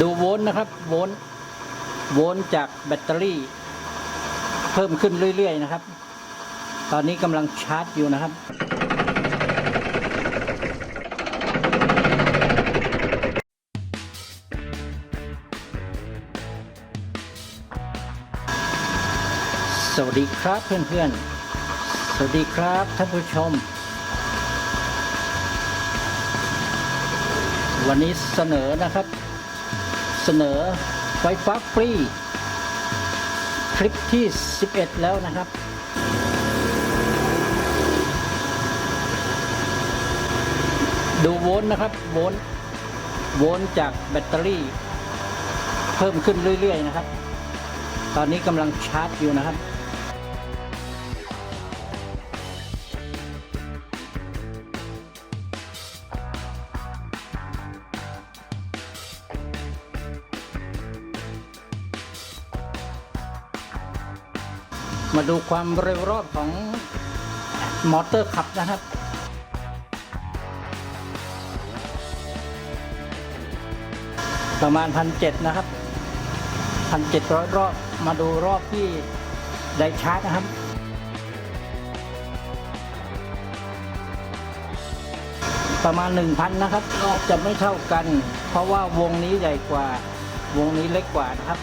ดูโวลต์นะครับ โวลต์โวลต์จากแบตเตอรี่ เพิ่มขึ้นเรื่อย ๆ นะครับ ตอนนี้กำลังชาร์จอยู่นะครับ สวัสดีครับเพื่อนๆ สวัสดีครับท่านผู้ชม วันนี้เสนอนะครับ เสนอไฟฟ้าฟรี คลิปที่ 11 แล้วนะครับ ดูโวลต์นะครับ โวลต์โวลต์จากแบตเตอรี่ เพิ่มขึ้นเรื่อย ๆ นะครับ ตอนนี้กำลังชาร์จอยู่นะครับ มาดูความเร็วรอบของมอเตอร์ขับนะครับประมาณพันเจ็ดนะครับพันเจ็ดร้อยรอบ มาดูรอบที่ได้ชาร์จนะครับ ประมาณ1,000นะครับรอบจะไม่เท่ากัน เพราะว่าวงนี้ใหญ่กว่า วงนี้เล็กกว่านะครับ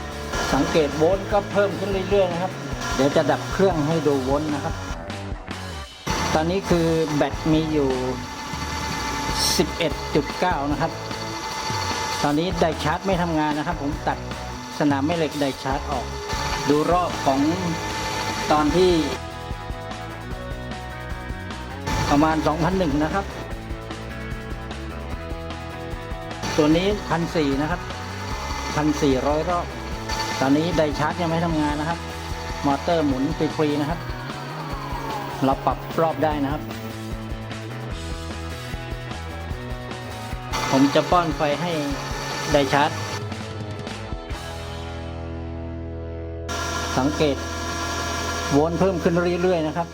สังเกตโวลต์ก็เพิ่มขึ้นเรื่อยๆนะครับ เดี๋ยวจะดับเครื่องให้ดูโวลต์นะครับ ตอนนี้คือแบตมีอยู่ 11.9 นะครับ ตอนนี้ไดชาร์จไม่ทำงานนะครับ ผมตัดสนามแม่เหล็กไดชาร์จออก ดูรอบของตอนที่ ประมาณ 2,001 นะครับ ตัวนี้ 1,400 นะครับ 1,400 รอบ ตอนนี้ไดชาร์จยังไม่ทำงานนะครับ มอเตอร์หมุนฟรีๆนะครับ เราปรับรอบได้นะครับ ผมจะป้อนไฟให้ไดชาร์จ สังเกตโวลต์เพิ่มขึ้นเรื่อยๆนะครับ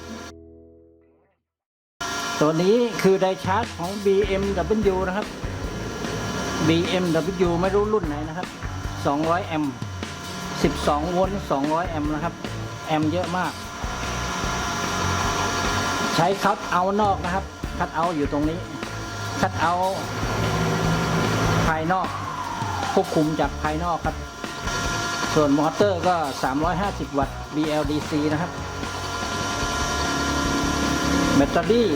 ตัวนี้คือไดชาร์จของ BMW นะครับ BMW ไม่รู้รุ่นไหนนะครับ 200 แอมป์ 12 โวลต์ 200 แอมป์นะครับ แอมป์เยอะมาก ใช้คัตเอานอกนะครับ คัตเอาอยู่ตรงนี้ คัตเอาภายนอก ควบคุมจากภายนอกครับ ส่วนมอเตอร์ก็ 350 วัตต์ BLDC นะครับ แบตเตอรี่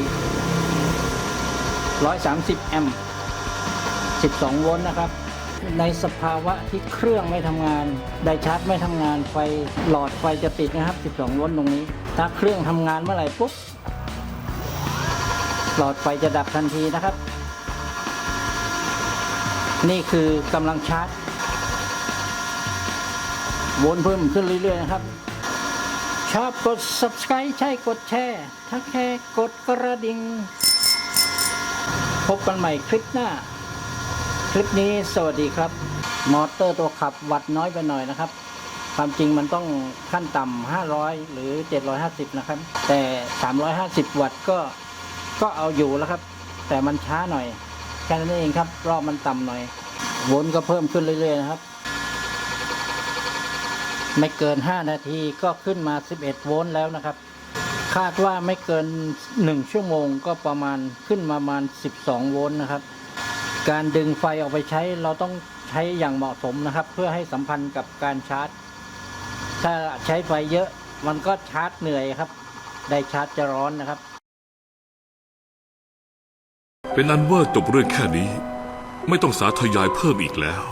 130 แอมป์ 12 โวลต์นะครับ ในสภาวะที่เครื่องไม่ทำงาน ไดชาร์จไม่ทำงาน ไฟหลอดไฟจะติดนะครับ 12 โวลต์ตรงนี้ ถ้าเครื่องทำงานเมื่อไหร่ปุ๊บ หลอดไฟจะดับทันทีนะครับ นี่คือกำลังชาร์จวนเพิ่มขึ้นเรื่อยๆนะครับ ชอบกด subscribe ใช่กดแชร์ ถ้าแค่กดกระดิ่ง พบกันใหม่คลิปหน้า คลิปนี้สวัสดีครับ มอเตอร์ตัวขับวัดน้อยไปหน่อยนะครับ ความจริงมันต้องขั้นต่ำ500 หรือ 750 นะครับ แต่ 350 วัตต์ก็ก็เอาอยู่แล้วครับ แต่มันช้าหน่อย แค่นั้นเองครับ รอบมันต่ำหน่อยโวลต์ก็เพิ่มขึ้นเรื่อย ๆ นะครับ ไม่เกิน 5 นาทีก็ขึ้นมา 11 โวลต์แล้วนะครับ คาดว่าไม่เกิน 1 ชั่วโมงก็ประมาณขึ้นมาประมาณ 12 โวลต์นะครับ การดึงไฟออกไปใช้เราต้องใช้อย่างเหมาะสมนะครับ เพื่อให้สัมพันธ์กับการชาร์จ ถ้าใช้ไฟเยอะมันก็ชาร์จเหนื่อยครับ ได้ชาร์จจะร้อนนะครับ เป็นอันว่าจบเรื่องแค่นี้ ไม่ต้องสาธยายเพิ่มอีกแล้ว